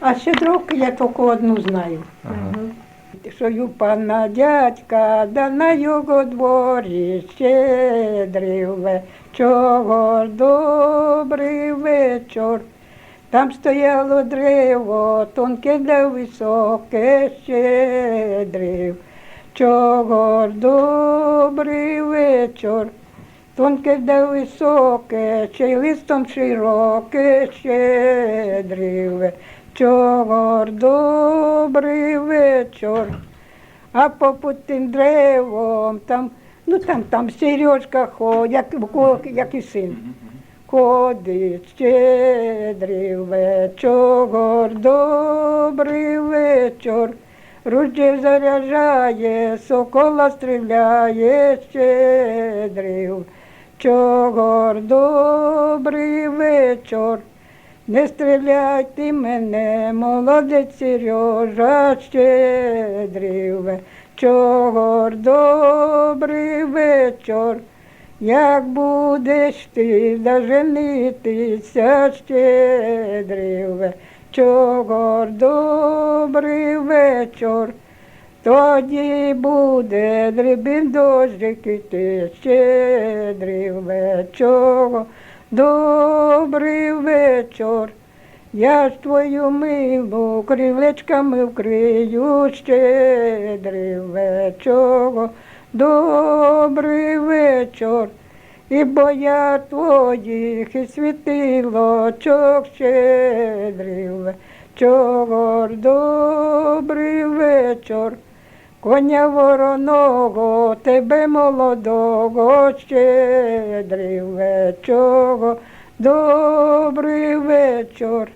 А щедровки я тільки одну знаю. Ага. Що й пана дядька, да на його дворі щедрий вечор, добрий вечір. Там стояло древо, тонке да високе, щедрий Чого добрий вечір, тонке да високе, й листом широке, щедрий вечір, добрий вечір. А попід тим древом там, ну там, там Сережка ходить, як, як і син. Ходить щедрий вечір, добрий вечір. Руждє заряджає, сокола стріляє, щедрий вечір, добрий вечір. Не стріляйте мене, молодець Сережа, щедрий вечір, добрий вечір. Як будеш ти доженитися, щедрий вечір, добрий вечір. Тоді буде дрібін дощик іти, щедрий вечір, добрий вечір. Я ж твою милу крилечками вкрию, щедрий вечір, добрий вечір. І боя твоїх і світилочок щедрий вечір, добрий вечір. Коня вороного, тебе молодого, щедрий вечір, добрий вечір.